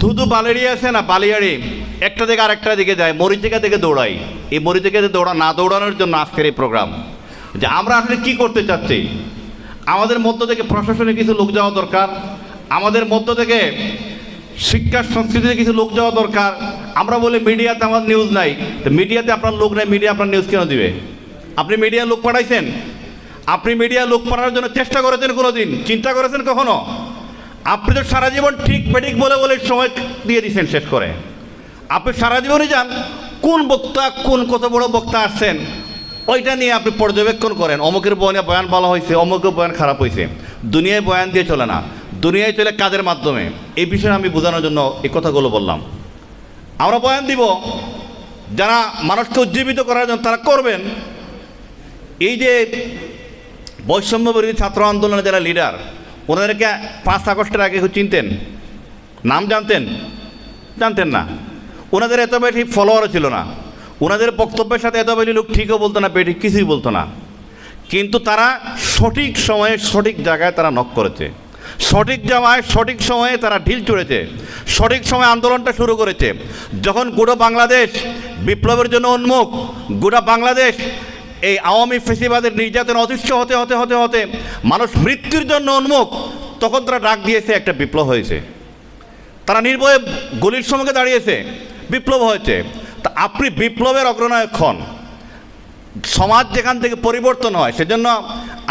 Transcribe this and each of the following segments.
ধুধু বালেরি আছে না, বালিয়াড়ি। একটা থেকে আরেকটা দিকে যায়, মরিচিকা থেকে দৌড়াই। এই মরিচিকা থেকে দৌড়া না দৌড়ানোর জন্য আজকের এই প্রোগ্রাম। যে আমরা আসলে কি করতে চাচ্ছি? আমাদের মধ্য থেকে প্রশাসনে কিছু লোক যাওয়া দরকার। আমাদের মধ্য থেকে শিক্ষা সংস্কৃতিতে কিছু লোক যাওয়া দরকার। আমরা বলি মিডিয়াতে আমার নিউজ নাই। তো মিডিয়াতে আপনার লোক নাই, মিডিয়া আপনার নিউজ কেন দিবে? আপনি মিডিয়া লোক পাঠাইছেন? আপনি মিডিয়া লোক পাঠানোর জন্য চেষ্টা করেছেন কোনো দিন চিন্তা করেছেন কখনো? আপনি তো সারা জীবন ঠিক বেঠিক বলে বলে সময় দিয়ে দিচ্ছেন শেষ করে। আপনি সারা জীবনই যান, কোন বক্তা, কোন কত বড় বক্তা আসছেন, ওইটা নিয়ে আপনি পর্যবেক্ষণ করেন। অমুকের বয়ানে বয়ান ভালো হয়েছে অমুকের বয়ান খারাপ হয়েছে দুনিয়ায় বয়ান দিয়ে চলে না। দুনিয়ায় চলে কাজের মাধ্যমে। এই বিষয়ে আমি বোঝানোর জন্য এই কথাগুলো বললাম। আমরা বয়ান দিব, যারা মানুষকে উজ্জীবিত করার জন্য তারা করবেন। এই যে বৈষম্য বিরোধী ছাত্র আন্দোলনের যারা লিডার ওনাদেরকে পাঁচ আগস্টের আগে চিনতেন? নাম জানতেন? জানতেন না। ওনাদের এত বেশি ফলোয়ারও ছিল না। ওনাদের বক্তব্যের সাথে এত বেশি লোক ঠিকও বলতো না বেঠিক কিছুই বলতো না। কিন্তু তারা সঠিক সময়ে, সঠিক জায়গায় তারা নক করেছে। সঠিক জামায় সঠিক সময়ে তারা ঢিল চড়েছে। সঠিক সময়ে আন্দোলনটা শুরু করেছে। যখন গোটা বাংলাদেশ বিপ্লবের জন্য উন্মুখ, গোটা বাংলাদেশ এই আওয়ামী ফেসিবাদের নির্যাতন অতিষ্ঠ হতে হতে হতে হতে মানুষ মৃত্যুর জন্য উন্মুখ, তখন তারা ডাক দিয়েছে, একটা বিপ্লব হয়েছে। তারা নির্ভয়ে গলির সম্মুখে দাঁড়িয়েছে, বিপ্লব হয়েছে। তা আপনি বিপ্লবের অগ্রনায়ক হন। সমাজ যেখান থেকে পরিবর্তন হয়, সেজন্য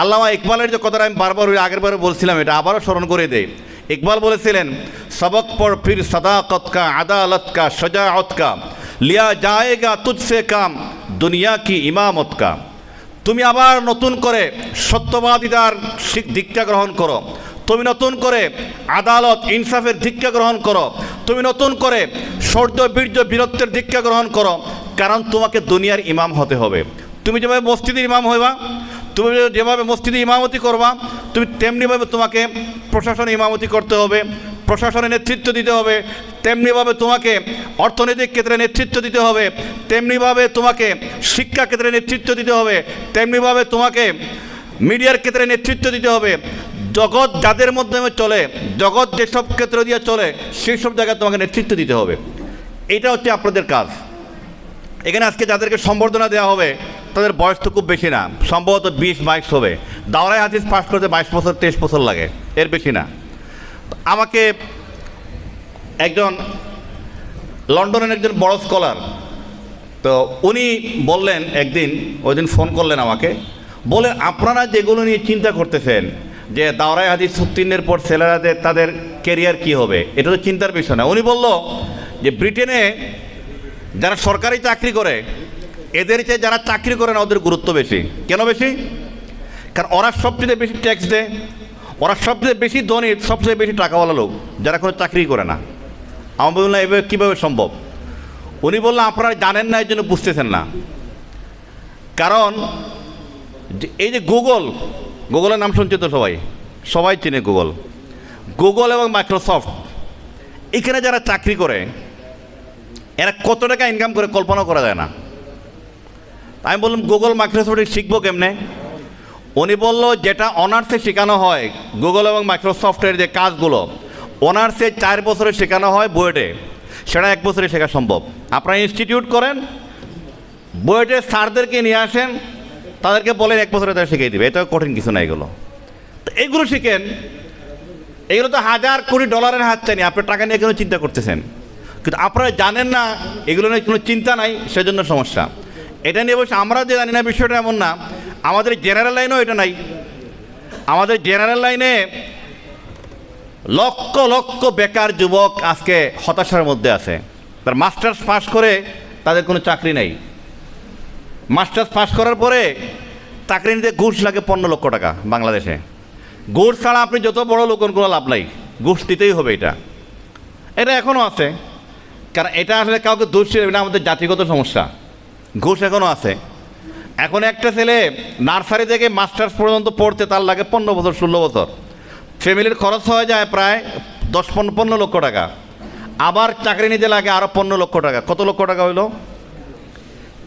আল্লামা ইকবালের যে কথাটা আমি বারবার ওই আগের বারে বলছিলাম, এটা আবারও স্মরণ করে দেই। ইকবাল বলেছিলেন, সবক পর ফির সদাকত কা, আদালত কা সজাওত কা, লিয়া যায়েগা তুজসে কাম। দুনিয়া কি ইমামত কা তুমি আবার নতুন করে সত্যবাদিতার দীক্ষা গ্রহণ করো। তুমি নতুন করে আদালত ইনসাফের দীক্ষা গ্রহণ করো। তুমি নতুন করে শৌর্য বীর্য বীরত্বের দীক্ষা গ্রহণ করো। কারণ তোমাকে দুনিয়ার ইমাম হতে হবে। তুমি যেভাবে মসজিদের ইমাম হইবা, তুমি যেভাবে মসজিদে ইমামতি করবা, তুমি তেমনিভাবে তোমাকে প্রশাসনে ইমামতি করতে হবে। প্রশাসনে নেতৃত্ব দিতে হবে, তেমনিভাবে তোমাকে অর্থনৈতিক ক্ষেত্রে নেতৃত্ব দিতে হবে, তেমনিভাবে তোমাকে শিক্ষা ক্ষেত্রে নেতৃত্ব দিতে হবে, তেমনিভাবে তোমাকে মিডিয়ার ক্ষেত্রে নেতৃত্ব দিতে হবে। জগৎ যাদের মাধ্যমে চলে, জগৎ যেসব ক্ষেত্র দিয়ে চলে, সেই সব জায়গায় তোমাকে নেতৃত্ব দিতে হবে। এটা হচ্ছে আপনাদের কাজ। এখানে আজকে যাদেরকে সম্বর্ধনা দেওয়া হবে, তাদের বয়স তো খুব বেশি না, সম্ভবত বিশ বাইশ হবে। দাওরাই হাদিস পাস করতে বাইশ বছর, তেইশ বছর লাগে, এর বেশি না। আমাকে একজন লন্ডনের একজন বড় স্কলার, তো উনি বললেন একদিন, ওই দিন ফোন করলেন আমাকে, বলে আপনারা যেগুলো নিয়ে চিন্তা করতেছেন, যে দাওরাই হাদিস উত্তীর্ণের পর ছেলেরাদের তাদের কেরিয়ার কি হবে, এটা তো চিন্তার বিষয় না। উনি বলল যে ব্রিটেনে যারা সরকারি চাকরি করে, এদের চেয়ে যারা চাকরি করে না, ওদের গুরুত্ব বেশি। কেন বেশি? কারণ ওরা সবচেয়ে বেশি ট্যাক্স দেয়। ওরা সবচেয়ে বেশি ধনী, সবচেয়ে বেশি টাকাওয়ালা লোক, যারা কোনো চাকরি করে না। আমি বললাম এভাবে কীভাবে সম্ভব? উনি বললেন, আপনারা জানেন না এই জন্য বুঝতেছেন না। কারণ এই যে গুগল, গুগলের নাম শুনছে তো সবাই? সবাই চেনে গুগল। গুগল এবং মাইক্রোসফট, এখানে যারা চাকরি করে, এরা কত টাকা ইনকাম করে কল্পনা করা যায় না। আমি বললাম, গুগল, মাইক্রোসফটে শিখব কেমনে? উনি বলল, যেটা অনার্সে শেখানো হয় গুগল এবং মাইক্রোসফটের যে কাজগুলো, অনার্সে চার বছরে শেখানো হয় বুয়েটে সেটা এক বছরে শেখা সম্ভব। আপনারা ইনস্টিটিউট করেন বুয়েটে স্যারদেরকে নিয়ে আসেন, তাদেরকে বলেন, এক বছরে তারা শিখিয়ে দেবে। এটা কঠিন কিছু না এগুলো। তো এগুলো শিখেন। এগুলো তো হাজার কোটি ডলারের হাত চাইনি আপনি টাকা নিয়ে কোনো চিন্তা করতেছেন। কিন্তু আপনারা জানেন না, এগুলো নিয়ে কোনো চিন্তা নাই, সেজন্য সমস্যা। এটা নিয়ে অবশ্য আমরা যে জানি না, বিষয়টা এমন না আমাদের জেনারেল লাইনেও এটা নাই। আমাদের জেনারেল লাইনে লক্ষ লক্ষ বেকার যুবক আজকে হতাশার মধ্যে আছে। তার মাস্টার্স পাস করে তাদের কোনো চাকরি নেই। মাস্টার্স পাস করার পরে চাকরি নিতে ঘুষ লাগে পনেরো লক্ষ টাকা বাংলাদেশে। ঘুষ ছাড়া আপনি যত বড় লোক কোনো লাভ নাই। ঘুষ দিতেই হবে এটা। এটা এখনও আছে। কারণ এটা আসলে কাউকে দোষ এটা আমাদের জাতিগত সমস্যা। ঘুষ এখনও আছে। এখন একটা ছেলে নার্সারি থেকে মাস্টার্স পর্যন্ত পড়তে তার লাগে পনেরো বছর, ষোলো বছর। ফ্যামিলির খরচ হয়ে যায় প্রায় দশ পনেরো লক্ষ টাকা। আবার চাকরি নিতে লাগে আরও পনেরো লক্ষ টাকা। কত লক্ষ টাকা হইল?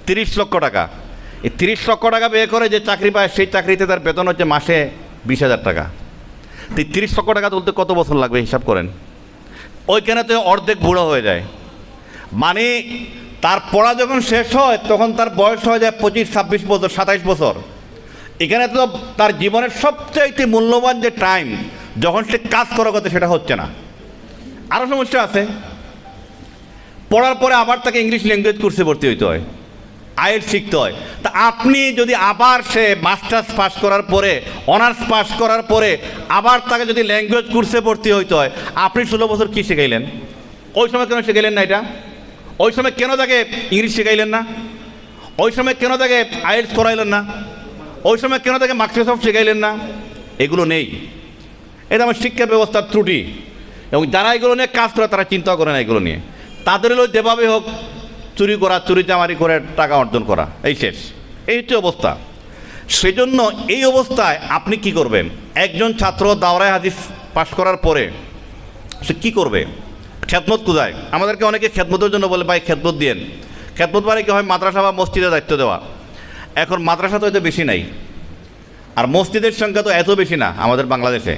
তিরিশ লক্ষ টাকা। এই তিরিশ লক্ষ টাকা ব্যয় করে যে চাকরি পায়, সেই চাকরিতে তার বেতন হচ্ছে মাসে বিশ হাজার টাকা। তো তিরিশ লক্ষ টাকা তুলতে কত বছর লাগবে হিসাব করেন? ওইখানে তো অর্ধেক বুড়ো হয়ে যায়। মানে তার পড়া যখন শেষ হয়, তখন তার বয়স হয়ে যায় পঁচিশ, ছাব্বিশ বছর, সাতাইশ বছর। এখানে তো তার জীবনের সবচাইতে মূল্যবান যে টাইম যখন সে কাজ করার কথা, সেটা হচ্ছে না। আরও সমস্যা আছে। পড়ার পরে আবার তাকে ইংলিশ ল্যাঙ্গুয়েজ কোর্সে ভর্তি হইতে হয়। আয়ের শিখতে হয়। তা আপনি যদি আবার সে মাস্টার্স পাস করার পরে অনার্স পাস করার পরে আবার তাকে যদি ল্যাঙ্গুয়েজ কোর্সে ভর্তি হইতে হয়, আপনি ষোলো বছর কী শিখাইলেন? ওই সময় কেন শিখাইলেন না এটা? ওই সময় কেন তাকে ইংলিশ শেখাইলেন না? ওই সময় কেন তাকে আইএলস করাইলেন না? ওই সময় কেন তাকে মাইক্রোসফট শিখাইলেন না? এগুলো নেই। এটা আমার শিক্ষা ব্যবস্থার ত্রুটি। এবং যারা এগুলো নিয়ে কাজ করে, তারা চিন্তা করে না এগুলো নিয়ে। তাদের হলো যেভাবে হোক, চুরি করা, চুরি চামারি করে টাকা অর্জন করা। এই শেষ। এই হচ্ছে অবস্থা। সেজন্য এই অবস্থায় আপনি কি করবেন? একজন ছাত্র দাওরায় হাদিস পাশ করার পরে সে কী করবে? খেদমত কোথায়? আমাদেরকে অনেকে খেদমতের জন্য বলে, ভাই, খেদমত দিয়েন। খেদমত মানে কি হয়? মাদ্রাসা বা মসজিদের দায়িত্ব দেওয়া। এখন মাদ্রাসা তো এত বেশি নাই। আর মসজিদের সংখ্যা তো এত বেশি না আমাদের বাংলাদেশে।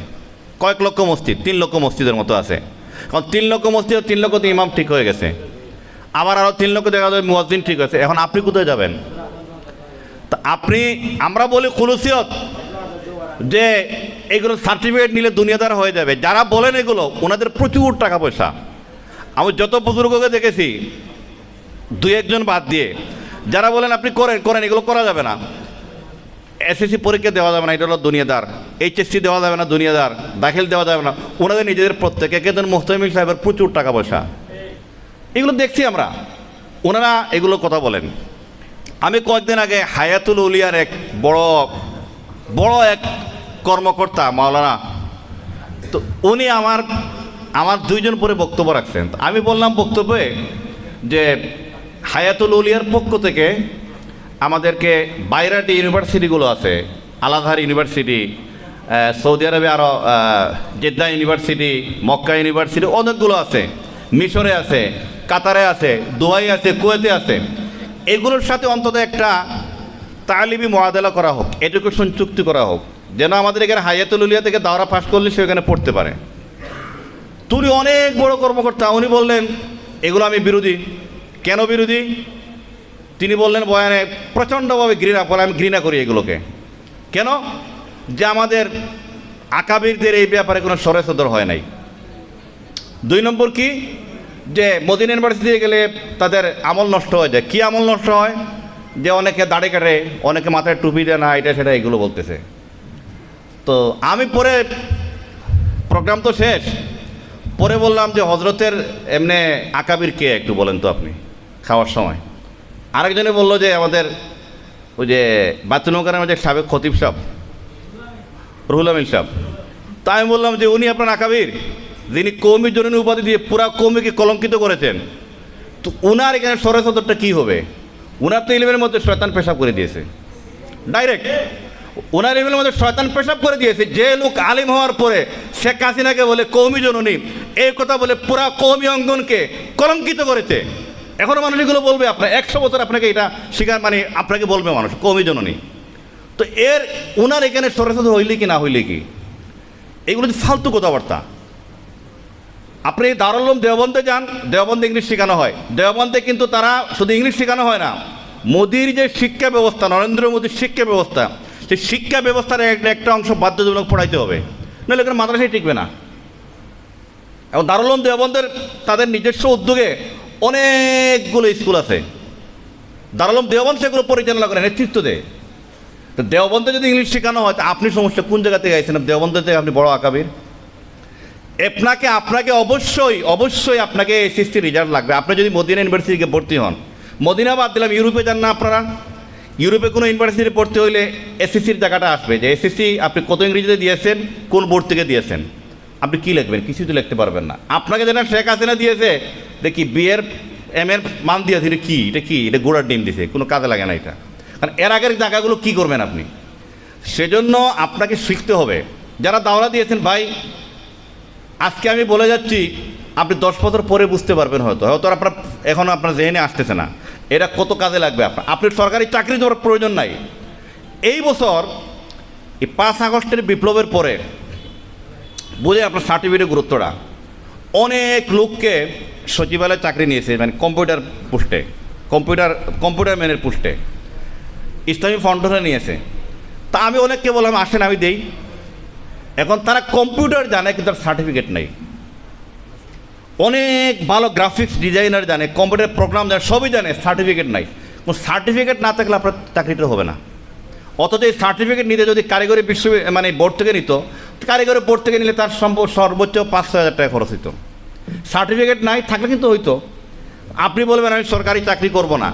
কয়েক লক্ষ মসজিদ, তিন লক্ষ মসজিদের মতো আছে। কারণ তিন লক্ষ মসজিদ তিন লক্ষ তো ইমাম ঠিক হয়ে গেছে। আবার আরও তিন লক্ষ দেখা যায় মুয়াজ্জিন ঠিক হয়েছে। এখন আপনি কোথায় যাবেন? তা আপনি, আমরা বলি খুলুসিয়ত, যে এগুলো সার্টিফিকেট নিলে দুনিয়াদার হয়ে যাবে। যারা বলেন এগুলো, ওনাদের প্রচুর টাকা পয়সা। আমি যত বুজুর্গকে দেখেছি, দুই একজন বাদ দিয়ে, যারা বলেন আপনি করেন করেন, এগুলো করা যাবে না। এসএসসি পরীক্ষা দেওয়া যাবে না, এটা হলো দুনিয়াদার। এইচএসসি দেওয়া যাবে না, দুনিয়াদার। দাখিল দেওয়া যাবে না। ওনাদের নিজেদের প্রত্যেকে একজন মোহতামিল সাহেবের প্রচুর টাকা পয়সা। এগুলো দেখছি আমরা। ওনারা এগুলো কথা বলেন। আমি কয়েকদিন আগে হায়াতুল উলিয়ার এক বড় বড় এক কর্মকর্তা, মাওলানা, তো উনি আমার আমার দুইজন পরে বক্তব্য রাখছেন। আমি বললাম বক্তব্যে যে হায়াতুল উলিয়ার পক্ষ থেকে আমাদেরকে বাইরের যে ইউনিভার্সিটিগুলো আছে আলাধার ইউনিভার্সিটি সৌদি আরবে আরও জেদ্দা ইউনিভার্সিটি, মক্কা ইউনিভার্সিটি অনেকগুলো আছে, মিশরে আছে, কাতারে আছে, দুবাই আছে, কুয়েতে আছে। এগুলোর সাথে অন্তত একটা তালিবি মহাদেলা করা হোক এডুকেশন চুক্তি করা হোক, যেন আমাদের এখানে হায়াতুল উলিয়া থেকে দাওরা পাশ করলে সে এখানে পড়তে পারে। তুমি অনেক বড় কর্মকর্তা, উনি বললেন, এগুলো আমি বিরোধী। কেন বিরোধী? তিনি বললেন বয়ানে, প্রচণ্ডভাবে ঘৃণা, বলে আমি ঘৃণা করি এগুলোকে। কেন? যে আমাদের আকাবিরদের এই ব্যাপারে কোনো সদর হয় নাই। দুই নম্বর কি? যে মদিন ইউনিভার্সিটি গেলে তাদের আমল নষ্ট হয়ে। যায় কী আমল নষ্ট হয়? যে অনেকে দাড়ি কাটে, অনেকে মাথায় টুপি দেয় না, এটা সেটা এগুলো বলতেছে। তো আমি পরে, প্রোগ্রাম তো শেষ পরে বললাম যে হজরতের এমনি আকাবির কে একটু বলেন তো আপনি, খাওয়ার সময়। আরেকজনে বলল যে আমাদের ওই যে বাচ্চুনৌকার আমাদের সাবেক খতিব সাহ রুহুল আমিন সাহ তা আমি বললাম যে উনি আপনার আকাবির, যিনি কৌমি জননী উপাধি দিয়ে পুরা কৌমিকে কলঙ্কিত করেছেন, তো উনার এখানে সদরটা কী হবে? উনার তো ইলিমের মধ্যে শয়তান পেশাব করে দিয়েছে। ডাইরেক্ট ওনার ইমেলের মধ্যে শয়তান পেশাব করে দিয়েছে। যে লোক আলিম হওয়ার পরে শেখ হাসিনাকে বলে কৌমি জননী, এই কথা বলে পুরা কৌমি অঙ্গনকে কলঙ্কিত করেছে। এখনও মানুষ এগুলো বলবে, আপনার একশো বছর আপনাকে এটা স্বীকার মানে আপনাকে বলবে মানুষ, কৌমি জননী। তো এর ওনার এখানে সরাসরি হইলে কি না হইলে কি? এগুলো যে ফালতু কথাবার্তা। আপনি দারুলম দেওবন্দে যান, দেওবন্দে ইংলিশ শেখানো হয়। দেওবন্দে কিন্তু তারা শুধু ইংলিশ শেখানো হয় না, মোদির যে শিক্ষা ব্যবস্থা, নরেন্দ্র মোদীর শিক্ষা ব্যবস্থা সেই শিক্ষা ব্যবস্থার একটা অংশ বাধ্যতামূলক পড়াইতে হবে। নাহলে এখানে মাদ্রাসায় টিকবে না। এবং দারুলম দেওবন্দের তাদের নিজস্ব উদ্যোগে অনেকগুলো স্কুল আছে। দারুলম দেওবন্দ সেগুলো পরিচালনা করে, নেতৃত্ব দেয়। তো দেওবন্দে যদি ইংলিশ শেখানো হয়, তা আপনি সমস্যা কোন জায়গা থেকে আইছেন? দেওবন্দ থেকে আপনি বড় আকাবির। আপনাকে আপনাকে অবশ্যই অবশ্যই আপনাকে এসএসসি রেজাল্ট লাগবে। আপনি যদি মদিনা ইউনিভার্সিটিকে ভর্তি হন, মদিনা বাদ দিলাম, ইউরোপে যান না আপনারা। ইউরোপে কোনো ইউনিভার্সিটি পড়তে হইলে এসএসসির জায়গাটা আসবে যে এসএসসি আপনি কত ইংরেজিতে দিয়েছেন, কোন বোর্ড থেকে দিয়েছেন? আপনি কী লিখবেন? কিছুই তো লিখতে পারবেন না। আপনাকে যেন শেখ হাসিনা দিয়েছে দেখি বিয়ের এম এর মান দিয়েছে, এটা কী? এটা কী? এটা গোড়ার ডিম দিছে, কোনো কাজে লাগে না এটা। কারণ এর আগের জায়গাগুলো কী করবেন আপনি? সেজন্য আপনাকে শিখতে হবে। যারা দাওয়া দিয়েছেন, ভাই, আজকে আমি বলে যাচ্ছি, আপনি দশ বছর পরে বুঝতে পারবেন হয়তো। হয়তো আপনার এখনও আপনার জেনে আসতেছে না। এটা কত কাজে লাগবে আপনার? আপনি সরকারি চাকরি দেওয়ার প্রয়োজন নাই। এই বছর এই পাঁচ আগস্টের বিপ্লবের পরে বুঝে আপনার সার্টিফিকেটের গুরুত্বটা। অনেক লোককে সচিবালয়ে চাকরি নিয়েছে মানে কম্পিউটার পোস্টে, কম্পিউটার কম্পিউটার ম্যানের পোস্টে। ইসলামী ফাউন্ডেশনে নিয়েছে। তা আমি অনেককে বললাম, আসেন, আমি দেই। এখন তারা কম্পিউটার জানে, কিন্তু তার সার্টিফিকেট নেই। অনেক ভালো গ্রাফিক্স ডিজাইনার জানে কম্পিউটার প্রোগ্রাম জানে, সবই জানে সার্টিফিকেট নাই। কোনো সার্টিফিকেট না থাকলে আপনার চাকরিটা হবে না। অথচ এই সার্টিফিকেট নিতে যদি কারিগরি বিশ্ব মানে বোর্ড থেকে নিত কারিগরি বোর্ড থেকে নিলে তার সর্বোচ্চ পাঁচশো হাজার টাকা খরচ হতো সার্টিফিকেট নাই থাকলে কিন্তু হইতো। আপনি বলবেন, আমি সরকারি চাকরি করব না।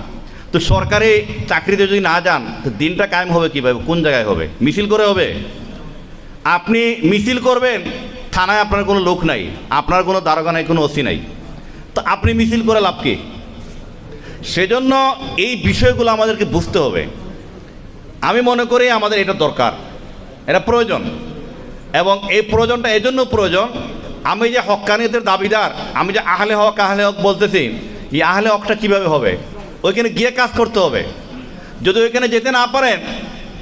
তো সরকারি চাকরিতে যদি না যান, তো দিনটা কায়েম হবে কীভাবে? কোন জায়গায় হবে? মিছিল করে হবে? আপনি মিছিল করবেন থানায় আপনার কোনো লোক নাই, আপনার কোনো দারোগা নাই, কোনো ওসি নাই। তো আপনি মিছিল করে লাভ কি? সেজন্য এই বিষয়গুলো আমাদেরকে বুঝতে হবে। আমি মনে করি আমাদের এটা দরকার, এটা প্রয়োজন। এবং এই প্রয়োজনটা এজন্য প্রয়োজন, আমি যে হকানিয়তের দাবিদার, আমি যে আহলে হক আহলে হক বলতেছি, এই আহলে হকটা কীভাবে হবে? ওইখানে গিয়ে কাজ করতে হবে। যদি ওইখানে যেতে না পারেন,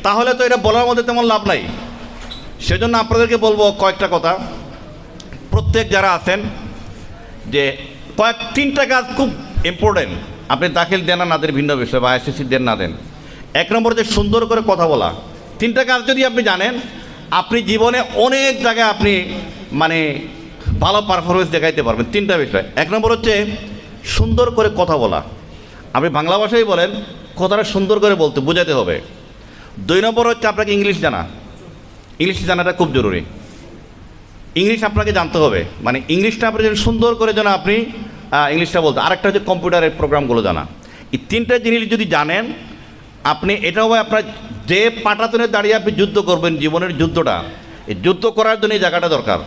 তাহলে তো এটা বলার মধ্যে তেমন লাভ নাই। সেজন্য আপনাদেরকে বলব কয়েকটা কথা। প্রত্যেক যারা আছেন যে কয়েক তিনটা কাজ খুব ইম্পর্টেন্ট আপনি দাখিল দেন না দেন, ভিন্ন বিষয়, বা এসএসসি দেন, না দেন। এক নম্বর যে সুন্দর করে কথা বলা। তিনটা কাজ যদি আপনি জানেন, আপনি জীবনে অনেক জায়গায় আপনি মানে ভালো পারফরমেন্স দেখাইতে পারবেন, তিনটা বিষয়। এক নম্বর হচ্ছে সুন্দর করে কথা বলা। আপনি বাংলা ভাষায় বলেন, কথাটা সুন্দর করে বলতে বোঝাতে হবে। দুই নম্বর হচ্ছে আপনাকে ইংলিশ জানা। ইংলিশ জানাটা খুব জরুরি। ইংলিশ আপনাকে জানতে হবে। মানে ইংলিশটা আপনি যেন সুন্দর করে যেন আপনি ইংলিশটা বলতে আরেকটা হচ্ছে কম্পিউটারের প্রোগ্রামগুলো জানা। এই তিনটা জিনিস যদি জানেন, আপনি এটাও আপনার যে পাটাতনে দাঁড়িয়ে আপনি যুদ্ধ করবেন, জীবনের যুদ্ধটা, এই যুদ্ধ করার জন্য এই জায়গাটা দরকার।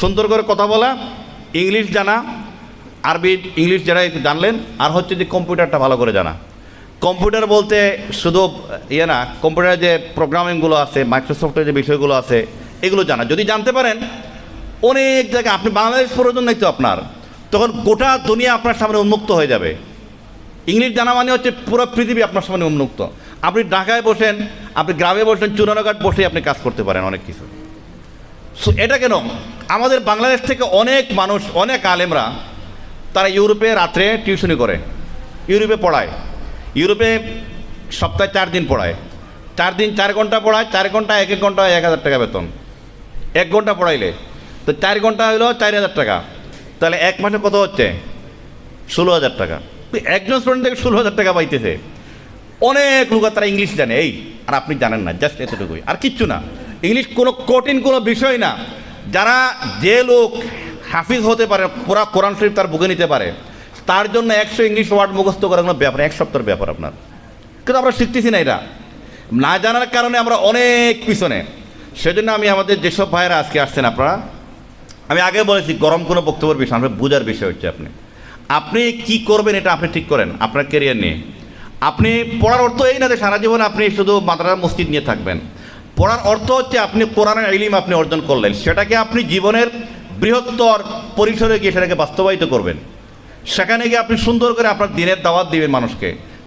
সুন্দর করে কথা বলা, ইংলিশ জানা, আরবি, ইংলিশ যারা জানলেন, আর হচ্ছে যে কম্পিউটারটা ভালো করে জানা। কম্পিউটার বলতে শুধু ইয়ে না, কম্পিউটারে যে প্রোগ্রামিংগুলো আছে, মাইক্রোসফটের যে বিষয়গুলো আছে এগুলো জানা। যদি জানতে পারেন, অনেক জায়গায় আপনি বাংলাদেশ প্রয়োজন নাই তো আপনার, তখন গোটা দুনিয়া আপনার সামনে উন্মুক্ত হয়ে যাবে। ইংলিশ জানা মানে হচ্ছে পুরো পৃথিবী আপনার সামনে উন্মুক্ত। আপনি ঢাকায় বসেন, আপনি গ্রামে বসেন চুনারঘাট বসে আপনি কাজ করতে পারেন অনেক কিছু। সো এটা কেন? আমাদের বাংলাদেশ থেকে অনেক মানুষ, অনেক আলেমরা, তারা ইউরোপে রাত্রে টিউশনি করে, ইউরোপে পড়ায়। ইউরোপে সপ্তাহে চার দিন পড়ায়। চার দিন চার ঘণ্টা পড়ায়, চার ঘণ্টা, এক এক ঘণ্টা এক হাজার টাকা বেতন। এক ঘণ্টা পড়াইলে। তো চার ঘণ্টা হইল চার হাজার টাকা। তাহলে এক মাসে কত হচ্ছে? ষোলো হাজার টাকা। একজন স্টুডেন্ট থেকে ষোলো হাজার টাকা পাইতেছে। অনেক লোক তারা ইংলিশ জানে, এই, আর আপনি জানেন না জাস্ট এতটুকুই। আর কিচ্ছু না। ইংলিশ কোনো কঠিন কোনো বিষয় না। যারা যে লোক হাফিজ হতে পারে, পুরা কোরআন শরীফ তার বুকে নিতে পারে, তার জন্য একশো ইংলিশ ওয়ার্ড মুখস্থ করার কোনো ব্যাপার, এক সপ্তাহের ব্যাপার আপনার। কিন্তু আমরা শিখতেছি না এটা। না জানার কারণে আমরা অনেক পিছনে। সেজন্য আমি আমাদের যেসব ভাইয়েরা আজকে আসছেন আপনারা, আমি আগে বলেছি গরম কোনো বক্তব্যের বিষয় আপনার বোঝার বিষয় হচ্ছে আপনি। আপনি কি করবেন এটা আপনি ঠিক করেন, আপনার কেরিয়ার নিয়ে। আপনি পড়ার অর্থ এই না যে সারা জীবন আপনি শুধু মাদ্রাসা মসজিদ নিয়ে থাকবেন। পড়ার অর্থ হচ্ছে আপনি কোরআনের ইলিম আপনি অর্জন করলেন, সেটাকে আপনি জীবনের বৃহত্তর পরিসরে গিয়ে সেটাকে বাস্তবায়িত করবেন। সেখানে গিয়ে আপনি সুন্দর করে আপনার দিনের দাওয়াত দিবেন মানুষকে।